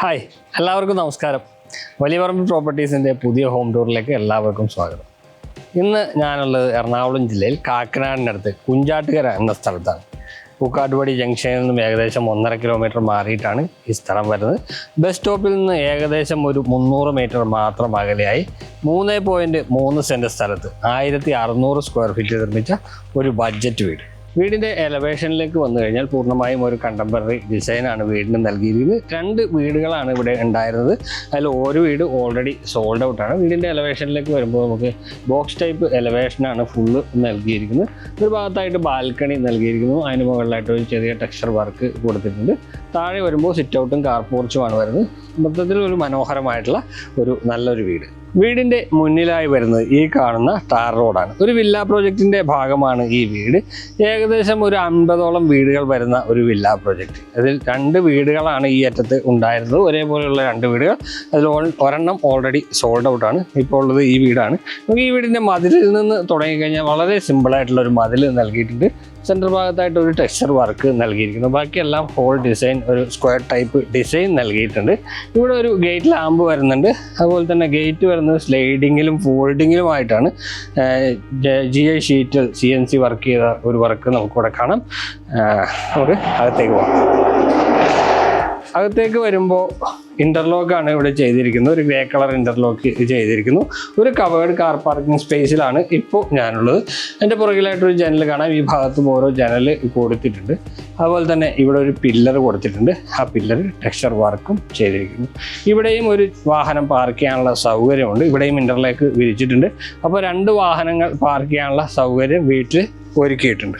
Hi എല്ലാവർക്കും നമസ്കാരം. വലിയ പറമ്പ് പ്രോപ്പർട്ടീസിന്റെ പുതിയ ഹോം ടൂറിലേക്ക് എല്ലാവർക്കും സ്വാഗതം. ഇന്ന് ഞാനുള്ളത് എറണാകുളം ജില്ലയിൽ കാക്കനാടിനടുത്ത് കുഞ്ചാട്ടുകര എന്ന സ്ഥലത്താണ്. പൂക്കാട്ടുപടി ജംഗ്ഷനിൽ നിന്നും ഏകദേശം ഒന്നര കിലോമീറ്റർ മാറിയിട്ടാണ് ഈ സ്ഥലം വരുന്നത്. ബസ് സ്റ്റോപ്പിൽ നിന്ന് ഏകദേശം ഒരു മുന്നൂറ് മീറ്റർ മാത്രം അകലെയായി മൂന്ന് പോയിന്റ് മൂന്ന് സെന്റ് സ്ഥലത്ത് ആയിരത്തി അറുന്നൂറ് സ്ക്വയർ ഫീറ്റ് നിർമ്മിച്ച ഒരു ബഡ്ജറ്റ് വീട്. വീടിന്റെ എലവേഷനിലേക്ക് വന്നു കഴിഞ്ഞാൽ പൂർണമായും ഒരു കണ്ടംപററി ഡിസൈനാണ് വീടിന് നൽകിയിരിക്കുന്നത്. രണ്ട് വീടുകളാണ് ഇവിടെ ഉണ്ടായിരുന്നത്. അതിൽ ഓരോ വീട് ഓൾറെഡി സോൾഡ് ഔട്ട് ആണ്. വീടിന്റെ എലവേഷനിലേക്ക് വരുമ്പോൾ നമുക്ക് ബോക്സ് ടൈപ്പ് എലവേഷനാണ് ഫുള്ള് നൽകിയിരിക്കുന്നത്. ഒരു ഭാഗത്തായിട്ട് ബാൽക്കണി നൽകിയിരിക്കുന്നു. അതിന് മുകളിലായിട്ട് ഒരു ചെറിയ ടെക്സ്ചർ വർക്ക് കൊടുത്തിട്ടുണ്ട്. താഴെ വരുമ്പോൾ സിറ്റ് ഔട്ടും കാർ പോർച്ചുമാണ് വരുന്നത്. മൊത്തത്തിൽ ഒരു മനോഹരമായിട്ടുള്ള ഒരു നല്ലൊരു വീട്. വീടിന്റെ മുന്നിലായി വരുന്നത് ഈ കാണുന്ന ടാർ റോഡാണ് ഒരു വില്ല പ്രോജക്റ്റിന്റെ ഭാഗമാണ് ഈ വീട്. ഏകദേശം ഒരു അൻപതോളം വീടുകൾ വരുന്ന ഒരു വില്ല പ്രോജക്റ്റ് അതിൽ രണ്ട് വീടുകളാണ് ഈ അറ്റത്ത് ഉണ്ടായിരുന്നത്. ഒരേപോലെയുള്ള രണ്ട് വീടുകൾ. അതിൽ ഒരെണ്ണം ഓൾറെഡി സോൾഡ് ഔട്ടാണ് ഇപ്പോൾ ഉള്ളത് ഈ വീടാണ്. നമുക്ക് ഈ വീടിന്റെ മതിലിൽ നിന്ന് തുടങ്ങിക്കഴിഞ്ഞാൽ വളരെ സിമ്പിളായിട്ടുള്ള ഒരു മതിൽ നൽകിയിട്ടുണ്ട്. സെന്റർ ഭാഗത്തായിട്ട് ഒരു ടെക്സ്ചർ വർക്ക് നൽകിയിരിക്കുന്നു. ബാക്കിയെല്ലാം ഹോൾ ഡിസൈൻ ഒരു സ്ക്വയർ ടൈപ്പ് ഡിസൈൻ നൽകിയിട്ടുണ്ട്. ഇവിടെ ഒരു ഗേറ്റ് ലാമ്പ് വരുന്നുണ്ട്. അതുപോലെ തന്നെ ഗേറ്റ് വരുന്നത് സ്ലൈഡിങ്ങിലും ഫോൾഡിങ്ങിലുമായിട്ടാണ് ജി ഐ ഷീറ്റിൽ സി എൻ സി വർക്ക് ചെയ്ത ഒരു വർക്ക് നമുക്കിവിടെ കാണാം. നമുക്ക് അകത്തേക്ക് പോകാം. അകത്തേക്ക് വരുമ്പോൾ ഇന്റർലോക്ക് ആണ് ഇവിടെ ചെയ്തിരിക്കുന്നത്. ഒരു ഗ്രേ കളർ ഇന്റർലോക്ക് ചെയ്തിരിക്കുന്നു. ഒരു കവേർഡ് കാർ പാർക്കിംഗ് സ്പേസിലാണ് ഇപ്പോൾ ഞാനുള്ളത്. എന്റെ പുറകിലായിട്ടൊരു ജനൽ കാണാം. ഈ ഭാഗത്തും ഓരോ ജനൽ കൊടുത്തിട്ടുണ്ട്. അതുപോലെ തന്നെ ഇവിടെ ഒരു പില്ലർ കൊടുത്തിട്ടുണ്ട്. ആ പില്ലർ ടെക്സ്ചർ വർക്കും ചെയ്തിരിക്കുന്നു. ഇവിടെയും ഒരു വാഹനം പാർക്ക് ചെയ്യാനുള്ള സൗകര്യമുണ്ട്. ഇവിടെയും ഇന്റർലോക്ക് വിരിച്ചിട്ടുണ്ട്. അപ്പോൾ രണ്ട് വാഹനങ്ങൾ പാർക്ക് ചെയ്യാനുള്ള സൗകര്യം വീട്ടിൽ ഒരുക്കിയിട്ടുണ്ട്.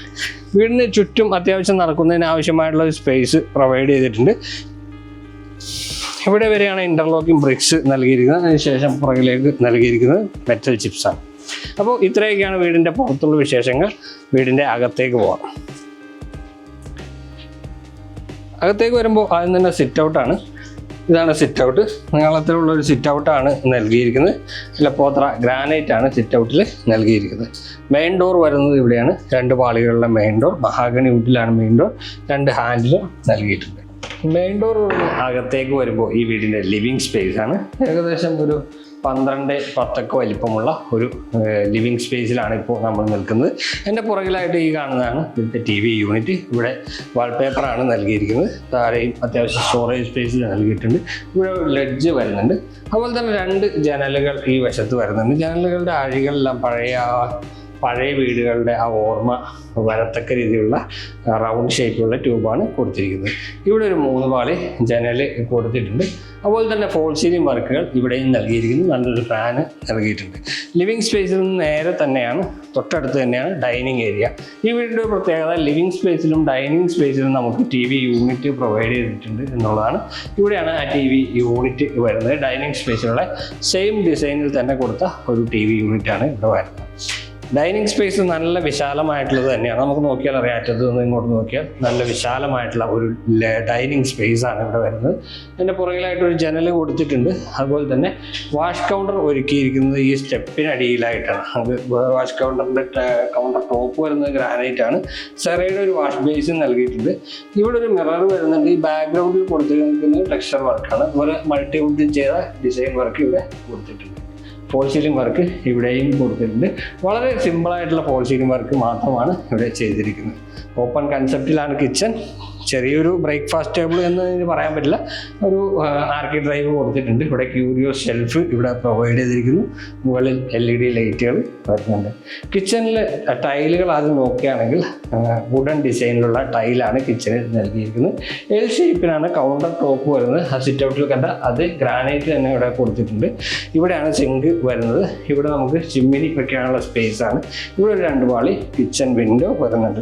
വീടിന് ചുറ്റും അത്യാവശ്യം നടക്കുന്നതിന് ആവശ്യമായിട്ടുള്ള ഒരു സ്പേസ് പ്രൊവൈഡ് ചെയ്തിട്ടുണ്ട്. ഇവിടെ വരെയാണ് ഇന്റർലോക്കിംഗ് ബ്രിക്സ് നൽകിയിരിക്കുന്നത്. അതിനുശേഷം പുറകിലേക്ക് നൽകിയിരിക്കുന്നത് മെറ്റൽ ചിപ്സാണ് അപ്പോൾ ഇത്രയൊക്കെയാണ് വീടിന്റെ പുറത്തുള്ള വിശേഷങ്ങൾ. വീടിന്റെ അകത്തേക്ക് പോകാം അകത്തേക്ക് വരുമ്പോൾ ആദ്യം തന്നെ സിറ്റ് ഔട്ടാണ് ഇതാണ് സിറ്റ് ഔട്ട് നീളത്തിലുള്ള ഒരു സിറ്റ് ഔട്ടാണ് നൽകിയിരിക്കുന്നത്. പോത്ര ഗ്രാനൈറ്റ് ആണ് സിറ്റ് ഔട്ടിൽ നൽകിയിരിക്കുന്നത്. മെയിൻ ഡോർ വരുന്നത് ഇവിടെയാണ്. രണ്ട് പാളികളുടെ മെയിൻ ഡോർ മഹാഗണി വുഡിലാണ് മെയിൻ ഡോർ രണ്ട് ഹാൻഡിലും നൽകിയിട്ടുണ്ട്. മെയിൻ ഡോർ അകത്തേക്ക് വരുമ്പോൾ ഈ വീടിന്റെ ലിവിങ് സ്പേസ് ആണ്. ഏകദേശം ഒരു പന്ത്രണ്ട് പത്തൊക്കെ വലിപ്പമുള്ള ഒരു ലിവിങ് സ്പേസിലാണ് ഇപ്പോൾ നമ്മൾ നിൽക്കുന്നത്. എന്റെ പുറകിലായിട്ട് ഈ കാണുന്നതാണ് ഇവിടുത്തെ ടി വി യൂണിറ്റ് ഇവിടെ വാൾപേപ്പറാണ് നൽകിയിരിക്കുന്നത്. താഴെയും അത്യാവശ്യം സ്റ്റോറേജ് സ്പേസ് നൽകിയിട്ടുണ്ട്. ഇവിടെ ലെഡ്ജ് വരുന്നുണ്ട്. അതുപോലെ തന്നെ രണ്ട് ജനലുകൾ ഈ വശത്ത് വരുന്നുണ്ട്. ജനലുകളുടെ അഴികളെല്ലാം പഴയ പഴയ വീടുകളുടെ ആ ഓർമ്മ വരത്തക്ക രീതിയിലുള്ള റൗണ്ട് ഷേപ്പിലുള്ള ട്യൂബാണ് കൊടുത്തിരിക്കുന്നത്. ഇവിടെ ഒരു മൂന്ന് പാളി ജനൽ കൊടുത്തിട്ടുണ്ട്. അതുപോലെ തന്നെ ഫോൾ സീലിംഗ് വർക്കുകൾ ഇവിടെയും നൽകിയിരിക്കുന്നു. നല്ലൊരു ഫാന് നൽകിയിട്ടുണ്ട് ലിവിങ് സ്പേസിൽ നിന്ന് നേരെ തന്നെയാണ് തൊട്ടടുത്ത് തന്നെയാണ് ഡൈനിങ് ഏരിയ ഈ വീടിന്റെ പ്രത്യേകത ലിവിങ് സ്പേസിലും ഡൈനിങ് സ്പേസിലും നമുക്ക് ടി വി യൂണിറ്റ് പ്രൊവൈഡ് ചെയ്തിട്ടുണ്ട് എന്നുള്ളതാണ്. ഇവിടെയാണ് ആ ടി വി യൂണിറ്റ് വരുന്നത്. ഡൈനിങ് സ്പേസിലുള്ള സെയിം ഡിസൈനിൽ തന്നെ കൊടുത്ത ഒരു ടി വി യൂണിറ്റാണ് ഇവിടെ വരുന്നത്. ഡൈനിങ് സ്പേസ് നല്ല വിശാലമായിട്ടുള്ളത് തന്നെയാണ്. നമുക്ക് നോക്കിയാൽ അറിയാം അറ്റത്ത് നിന്ന് ഇങ്ങോട്ട് നോക്കിയാൽ നല്ല വിശാലമായിട്ടുള്ള ഒരു ഡൈനിങ് സ്പേസ് ആണ് ഇവിടെ വരുന്നത്. അതിന്റെ പുറകിലായിട്ട് ഒരു ജനൽ കൊടുത്തിട്ടുണ്ട്. അതുപോലെ തന്നെ വാഷ് കൗണ്ടർ ഒരുക്കിയിരിക്കുന്നത് ഈ സ്റ്റെപ്പിനടിയിലായിട്ടാണ് അത് വാഷ് കൗണ്ടറിന്റെ കൗണ്ടർ ടോപ്പ് വരുന്നത് ഗ്രാനൈറ്റ് ആണ്. സെറയുടെ ഒരു വാഷ് ബേസിൻ നൽകിയിട്ടുണ്ട്. ഇവിടെ ഒരു മിറർ വരുന്നുണ്ട്. ഈ ബാക്ക്ഗ്രൗണ്ടിൽ കൊടുത്തിരിക്കുന്നത് ടെക്സ്ചർ വർക്കാണ് അതുപോലെ മൾട്ടിവുഡിൽ ചെയ്ത ഡിസൈൻ വർക്ക് ഇവിടെ കൊടുത്തിട്ടുണ്ട്. ഫോൾ സീലിംഗ് വർക്ക് ഇവിടെയും കൊടുത്തിട്ടുണ്ട്. വളരെ സിമ്പിൾ ആയിട്ടുള്ള ഫോൾ സീലിംഗ് വർക്ക് മാത്രമാണ് ഇവിടെ ചെയ്തിരിക്കുന്നത്. ഓപ്പൺ കൺസെപ്റ്റിലാണ് കിച്ചൺ ചെറിയൊരു ബ്രേക്ക്ഫാസ്റ്റ് ടേബിൾ എന്ന് പറയാൻ പറ്റില്ല. ഒരു ആർക്കി ഡ്രൈവ് കൊടുത്തിട്ടുണ്ട്. ഇവിടെ ക്യൂരിയോസ് ഷെൽഫ് ഇവിടെ പ്രൊവൈഡ് ചെയ്തിരിക്കുന്നു. മുകളിൽ എൽ ഇ ഡി ലൈറ്റുകൾ വരുന്നുണ്ട്. കിച്ചണിൽ ടൈലുകൾ ആദ്യം നോക്കുകയാണെങ്കിൽ വുഡൻ ഡിസൈനിലുള്ള ടൈലാണ് കിച്ചണിൽ നൽകിയിരിക്കുന്നത്. എൽ ഷേപ്പിനാണ് കൗണ്ടർ ടോപ്പ് വരുന്നത്. ആ സിറ്റ് ഔട്ടിൽ കണ്ട അത് ഗ്രാനൈറ്റ് തന്നെ ഇവിടെ കൊടുത്തിട്ടുണ്ട്. ഇവിടെയാണ് സിങ്ക് വരുന്നത്. ഇവിടെ നമുക്ക് ചിമ്മിനി വെക്കാനുള്ള സ്പേസ് ആണ്. ഇവിടെ ഒരു രണ്ട് പാളി കിച്ചൺ വിൻഡോ വരുന്നുണ്ട്.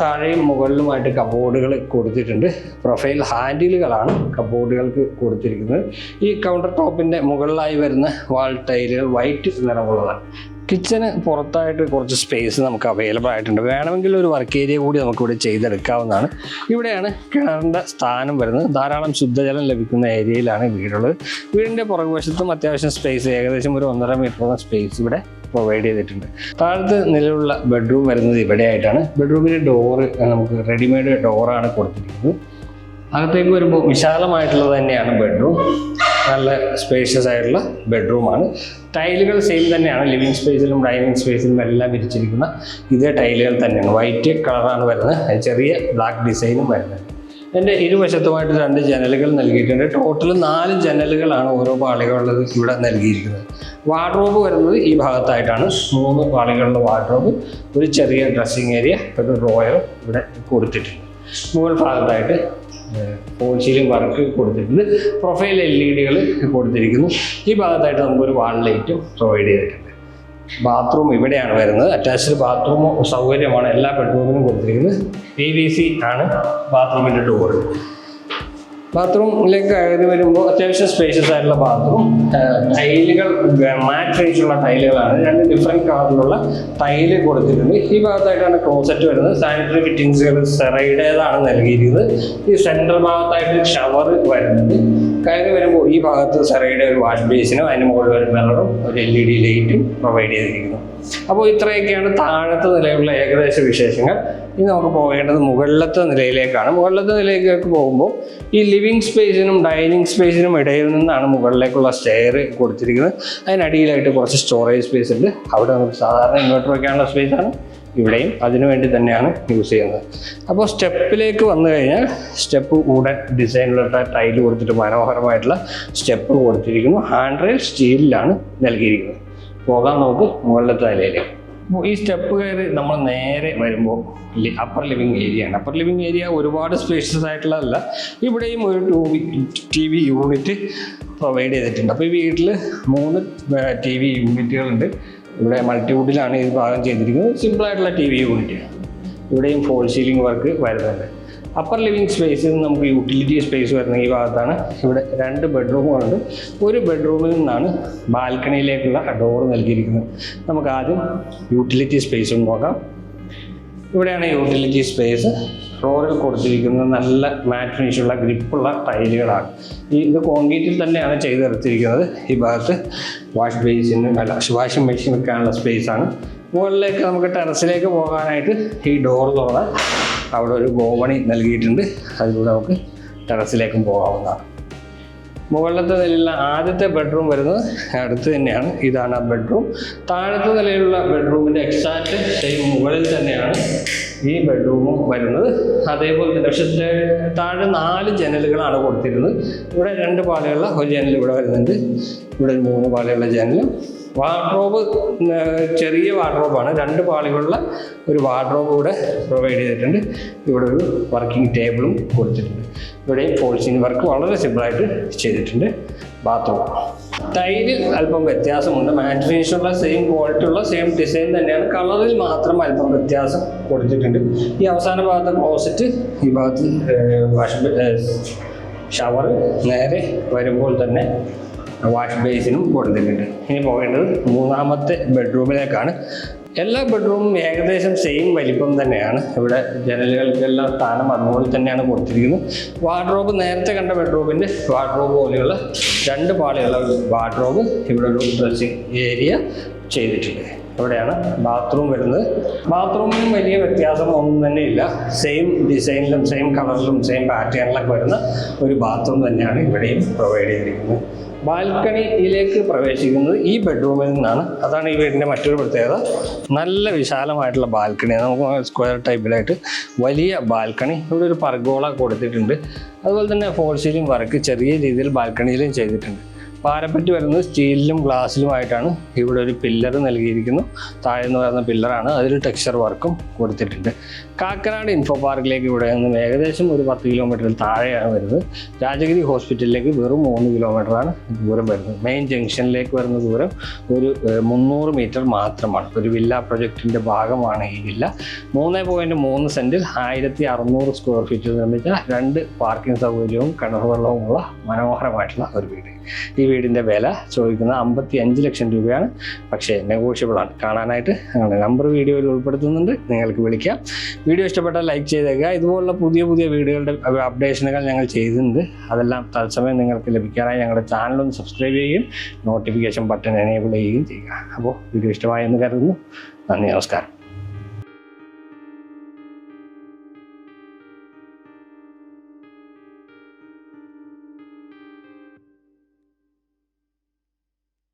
താഴെയും മുകളിലുമായിട്ട് കബോർഡുകൾ കൊടുത്തിട്ടുണ്ട്. പ്രൊഫൈൽ ഹാൻഡിലുകളാണ് കബോർഡുകൾക്ക് കൊടുത്തിരിക്കുന്നത്. ഈ കൗണ്ടർ ടോപ്പിന്റെ മുകളിലായി വരുന്ന വാൾ ടൈലുകൾ വൈറ്റ് നിറമുള്ളതാണ്. കിച്ചന് പുറത്തായിട്ട് കുറച്ച് സ്പേസ് നമുക്ക് അവൈലബിൾ ആയിട്ടുണ്ട്. വേണമെങ്കിൽ ഒരു വർക്ക് ഏരിയ കൂടി നമുക്കിവിടെ ചെയ്തെടുക്കാവുന്നതാണ്. ഇവിടെയാണ് കിണറിന്റെ സ്ഥാനം വരുന്നത്. ധാരാളം ശുദ്ധജലം ലഭിക്കുന്ന ഏരിയയിലാണ് വീടുള്ളത്. വീടിന്റെ പുറകുവശത്തും അത്യാവശ്യം സ്പേസ് ഏകദേശം ഒരു ഒന്നര മീറ്ററോളം സ്പേസ് ഇവിടെ പ്രൊവൈഡ് ചെയ്തിട്ടുണ്ട്. താഴത്ത് നിലവിലുള്ള ബെഡ്റൂം വരുന്നത് ഇവിടെയായിട്ടാണ്. ബെഡ്റൂമിന്റെ ഡോറ് നമുക്ക് റെഡിമെയ്ഡ് ഡോറാണ് കൊടുത്തിരിക്കുന്നത്. അകത്തേക്ക് വരുമ്പോൾ വിശാലമായിട്ടുള്ളത് തന്നെയാണ് ബെഡ്റൂം നല്ല സ്പേഷ്യസ് ആയിട്ടുള്ള ബെഡ്റൂമാണ് ടൈലുകൾ സെയിം തന്നെയാണ്. ലിവിങ് സ്പേസിലും ഡൈനിങ് സ്പേസിലും എല്ലാം വിരിച്ചിരിക്കുന്ന ഇതേ ടൈലുകൾ തന്നെയാണ്. വൈറ്റ് കളറാണ് വരുന്നത്. ചെറിയ ബ്ലാക്ക് ഡിസൈനും വരുന്നത്. എന്റെ ഇരുവശത്തുമായിട്ട് രണ്ട് ജനലുകൾ നൽകിയിട്ടുണ്ട്. ടോട്ടൽ നാല് ജനലുകളാണ് ഓരോ പാളികളുള്ളത് ഇവിടെ നൽകിയിരിക്കുന്നത്. വാർഡ്രോബ് വരുന്നത് ഈ ഭാഗത്തായിട്ടാണ്. മൂന്ന് പാളികളുടെ വാർഡ്രോബ് ഒരു ചെറിയ ഡ്രസ്സിങ് ഏരിയ ഒരു ഡ്രോയർ ഇവിടെ കൊടുത്തിട്ടുണ്ട്. മുകൾ ഭാഗത്തായിട്ട് പോച്ചിയിലും വർക്ക് കൊടുത്തിട്ടുണ്ട്. പ്രൊഫൈൽ എൽ ഇ ഡികൾ കൊടുത്തിരിക്കുന്നു. ഈ ഭാഗത്തായിട്ട് നമുക്കൊരു വാൾ ലൈറ്റും പ്രൊവൈഡ് ചെയ്തിട്ടുണ്ട്. ബാത്റൂം ഇവിടെയാണ് വരുന്നത്. അറ്റാച്ച്ഡ് ബാത്റൂം സൗകര്യമാണ്. എല്ലാ ബെഡ്റൂമിനും കൊടുത്തിരിക്കുന്നത്. പി വി സി ആണ് ബാത്റൂമിന്റെ ഡോറ് ബാത്റൂമിലേക്ക് കയറി വരുമ്പോൾ അത്യാവശ്യം സ്പേഷ്യസ് ആയിട്ടുള്ള ബാത്റൂം ടൈലുകൾ മാറ്റ് റേഞ്ചുള്ള ടൈലുകളാണ്. രണ്ട് ഡിഫറെന്റ് കളറിലുള്ള ടൈൽ കൊടുത്തിട്ടുണ്ട്. ഈ ഭാഗത്തായിട്ടാണ് ക്ലോസറ്റ് വരുന്നത്. സാനിറ്ററി ഫിറ്റിങ്സുകൾ സെറയുടേതാണ് നൽകിയിരിക്കുന്നത്. ഈ സെൻട്രൽ ഭാഗത്തായിട്ട് ഷവർ വരുന്നത് കയറി വരുമ്പോൾ ഈ ഭാഗത്ത് സെറയുടെ ഒരു വാഷ് ബേസിനും അതിന് മുകളിൽ ഒരു മിററും ഒരു എൽ ഇ ഡി ലൈറ്റും പ്രൊവൈഡ് ചെയ്തിരിക്കുന്നു. അപ്പോൾ ഇത്രയൊക്കെയാണ് താഴത്തെ നിലയിലുള്ള ഏകദേശ വിശേഷങ്ങൾ. ഇനി നമുക്ക് പോകേണ്ടത് മുകളിലത്തെ നിലയിലേക്കാണ്. മുകളിലത്തെ നിലയിലേക്ക് പോകുമ്പോൾ ഈ ലിവിങ് സ്പേസിനും ഡൈനിങ് സ്പേസിനും ഇടയിൽ നിന്നാണ് മുകളിലേക്കുള്ള സ്റ്റെയർ കൊടുത്തിരിക്കുന്നത്. അതിനടിയിലായിട്ട് കുറച്ച് സ്റ്റോറേജ് സ്പേസ് ഉണ്ട്. അവിടെ നമുക്ക് സാധാരണ ഇൻവെർട്ടർ വയ്ക്കാനുള്ള സ്പേസാണ് ഇവിടെയും അതിനു വേണ്ടി തന്നെയാണ് യൂസ് ചെയ്യുന്നത്. അപ്പോൾ സ്റ്റെപ്പിലേക്ക് വന്നു കഴിഞ്ഞാൽ സ്റ്റെപ്പ് ഉടൻ ഡിസൈനിലുള്ള ടൈൽ കൊടുത്തിട്ട് മനോഹരമായിട്ടുള്ള സ്റ്റെപ്പ് കൊടുത്തിരിക്കുന്നു. ഹാൻഡ് റെയിൽ സ്റ്റീലിലാണ് നൽകിയിരിക്കുന്നത്. പോകാം നമുക്ക് മുകളിലത്തെ നിലയിലേക്ക്. അപ്പോൾ ഈ സ്റ്റെപ്പ് കയറി നമ്മൾ നേരെ വരുമ്പോൾ അപ്പർ ലിവിങ് ഏരിയ ആണ്. അപ്പർ ലിവിങ് ഏരിയ ഒരുപാട് സ്പേഷ്യസ് ആയിട്ടുള്ളതല്ല. ഇവിടെയും ഒരു two T V unit provide ചെയ്തിട്ടുണ്ട്. അപ്പോൾ ഈ വീട്ടിൽ മൂന്ന് ടി വി യൂണിറ്റുകളുണ്ട് ഇവിടെ മൾട്ടിവുഡിലാണ് ഈ ഭാഗം ചെയ്തിരിക്കുന്നത്. സിമ്പിളായിട്ടുള്ള ടി വി യൂണിറ്റ് ഇവിടെയും ഫോൾ സീലിംഗ് വർക്ക് വരുന്നുണ്ട്. അപ്പർ ലിവിങ് സ്പേസിൽ നിന്ന് നമുക്ക് യൂട്ടിലിറ്റി സ്പേസ് വരുന്ന ഈ ഭാഗത്താണ്. ഇവിടെ രണ്ട് ബെഡ്റൂമുകളുണ്ട് ഒരു ബെഡ്റൂമിൽ നിന്നാണ് ബാൽക്കണിയിലേക്കുള്ള ഡോർ നൽകിയിരിക്കുന്നത്. നമുക്ക് ആദ്യം യൂട്ടിലിറ്റി സ്പേസ് നോക്കാം. ഇവിടെയാണ് യൂട്ടിലിറ്റി സ്പേസ് ഫ്ലോറിൽ കൊടുത്തിരിക്കുന്നത് നല്ല മാറ്റ് ഫിനിഷുള്ള ഗ്രിപ്പുള്ള ടൈലുകളാണ് ഈ ഇത് കോൺക്രീറ്റിൽ തന്നെയാണ് ചെയ്തെടുത്തിരിക്കുന്നത്. ഈ ഭാഗത്ത് വാഷ് ബേസിന് അല്ല വാഷിംഗ് മെഷീൻ വെക്കാനുള്ള സ്പേസാണ് മുകളിലേക്ക് നമുക്ക് ടെറസിലേക്ക് പോകാനായിട്ട് ഈ ഡോർ തുറന്നാൽ അവിടെ ഒരു ഗോവണി നൽകിയിട്ടുണ്ട്. അതിലൂടെ നമുക്ക് ടെറസിലേക്കും പോകാവുന്നതാണ്. മുകളിലത്തെ നിലയിലുള്ള ആദ്യത്തെ ബെഡ്റൂം വരുന്നത് അടുത്ത് തന്നെയാണ്. ഇതാണ് ആ ബെഡ്റൂം. താഴത്തെ നിലയിലുള്ള ബെഡ്റൂമിന്റെ എക്സാക്റ്റ് സെയിം മുകളിൽ തന്നെയാണ് ഈ ബെഡ്റൂമും വരുന്നത്. അതേപോലെ തന്നെ പക്ഷേ താഴെ നാല് ജനലുകളാണ് കൊടുത്തിരുന്നത്. ഇവിടെ രണ്ട് പാളിയുള്ള ഒരു ജനൽ ഇവിടെ വരുന്നുണ്ട്. ഇവിടെ ഒരു മൂന്ന് പാളിയുള്ള ജനലും. വാർഡ്രോബ് ചെറിയ വാർഡ്രോബാണ്. രണ്ട് പാളികളുള്ള ഒരു വാർഡ്രോബ് കൂടെ പ്രൊവൈഡ് ചെയ്തിട്ടുണ്ട്. ഇവിടെ ഒരു വർക്കിംഗ് ടേബിളും കൊടുത്തിട്ടുണ്ട്. ഇവിടെ ഫോൾസിങ് വർക്ക് വളരെ സിമ്പിളായിട്ട് ചെയ്തിട്ടുണ്ട്. ബാത്റൂം ടൈലിൽ അല്പം വ്യത്യാസമുണ്ട്. മാറ്റ് ഫിനിഷുള്ള സെയിം ക്വാളിറ്റി ഉള്ള സെയിം ഡിസൈൻ തന്നെയാണ്. കളറിൽ മാത്രം അല്പം വ്യത്യാസം കൊടുത്തിട്ടുണ്ട്. ഈ അവസാന ഭാഗത്ത് ക്ലോസറ്റ് ഈ ഭാഗത്ത് വാഷ് ഷവർ നേരെ വരുമ്പോൾ തന്നെ വാഷ് ബേസിനും കൊടുത്തിട്ടുണ്ട്. ഇനി പോകേണ്ടത് മൂന്നാമത്തെ ബെഡ്റൂമിലേക്കാണ്. എല്ലാ ബെഡ്റൂമും ഏകദേശം സെയിം വലിപ്പം തന്നെയാണ്. ഇവിടെ ജനലുകൾക്കെല്ലാം സ്ഥാനം അതുപോലെ തന്നെയാണ് കൊടുത്തിരിക്കുന്നത്. വാർഡ്രോബ് നേരത്തെ കണ്ട ബെഡ്റൂമിന്റെ വാർഡ്രോബ് പോലെയുള്ള രണ്ട് പാളിയുള്ള വാർഡ്രോബ് ഇവിടെ ഒരു ഡ്രസ്സിങ് ഏരിയ ചെയ്തിട്ടുണ്ട്. ഇവിടെയാണ് ബാത്റൂം വരുന്നത്. ബാത്റൂമിനും വലിയ വ്യത്യാസം ഒന്നും തന്നെ ഇല്ല. സെയിം ഡിസൈനിലും സെയിം കളറിലും സെയിം പാറ്റേണിലൊക്കെ വരുന്ന ഒരു ബാത്റൂം തന്നെയാണ് ഇവിടെയും പ്രൊവൈഡ് ചെയ്തിരിക്കുന്നത്. ബാൽക്കണിയിലേക്ക് പ്രവേശിക്കുന്നത് ഈ ബെഡ്റൂമിൽ നിന്നാണ്. അതാണ് ഈ വീടിന്റെ മറ്റൊരു പ്രത്യേകത. നല്ല വിശാലമായിട്ടുള്ള ബാൽക്കണി. നമുക്ക് സ്ക്വയർ ടൈപ്പിലായിട്ട് വലിയ ബാൽക്കണി. ഇവിടെ ഒരു പർഗോള കൊടുത്തിട്ടുണ്ട്. അതുപോലെ തന്നെ ഫോൾ സീലിംഗ് വർക്ക് ചെറിയ രീതിയിൽ ബാൽക്കണിയിലും ചെയ്തിട്ടുണ്ട്. പാരപ്പറ്റ് വരുന്നത് സ്റ്റീലിലും ഗ്ലാസ്സിലുമായിട്ടാണ്. ഇവിടെ ഒരു പില്ലർ നൽകിയിരിക്കുന്നു. താഴെ എന്ന് പറയുന്ന പില്ലറാണ്. അതിൽ ടെക്സ്ചർ വർക്കും കൊടുത്തിട്ടുണ്ട്. കാക്കനാട് ഇൻഫോ പാർക്കിലേക്ക് ഇവിടെ നിന്നും ഏകദേശം ഒരു പത്ത് കിലോമീറ്ററിൽ താഴെയാണ് വരുന്നത്. രാജഗിരി ഹോസ്പിറ്റലിലേക്ക് വെറും മൂന്ന് കിലോമീറ്ററാണ് ദൂരം വരുന്നത്. മെയിൻ ജംഗ്ഷനിലേക്ക് വരുന്ന ദൂരം ഒരു മുന്നൂറ് മീറ്റർ മാത്രമാണ്. ഒരു വില്ല പ്രൊജക്റ്റിന്റെ ഭാഗമാണ് ഈ വില്ല മൂന്ന് പോയിന്റ് മൂന്ന് സെന്റിൽ ആയിരത്തി അറുന്നൂറ് സ്ക്വയർ ഫീറ്റിൽ നിർമ്മിച്ച രണ്ട് പാർക്കിംഗ് സൗകര്യവും കിണർ വെള്ളവുമുള്ള മനോഹരമായിട്ടുള്ള ഒരു വീട്. ഈ വീടിന്റെ വില ചോദിക്കുന്നത് അമ്പത്തി അഞ്ച് ലക്ഷം രൂപയാണ്. പക്ഷേ നെഗോഷ്യബിൾ ആണ്. കാണാനായിട്ട് അങ്ങനെ നമ്പർ വീഡിയോയിൽ ഉൾപ്പെടുത്തുന്നുണ്ട്. നിങ്ങൾക്ക് വിളിക്കാം. വീഡിയോ ഇഷ്ടപ്പെട്ടാൽ ലൈക്ക് ചെയ്തേക്കുക. ഇതുപോലുള്ള പുതിയ പുതിയ വീഡിയോകളുടെ അപ്ഡേഷനുകൾ ഞങ്ങൾ ചെയ്തിട്ടുണ്ട്. അതെല്ലാം തത്സമയം നിങ്ങൾക്ക് ലഭിക്കാനായി ഞങ്ങളുടെ ചാനലൊന്ന് സബ്സ്ക്രൈബ് ചെയ്യുകയും നോട്ടിഫിക്കേഷൻ ബട്ടൺ എനേബിൾ ചെയ്യുകയും ചെയ്യുക. അപ്പോൾ വീഡിയോ ഇഷ്ടമായെന്ന് കരുതുന്നു. നന്ദി നമസ്കാരം.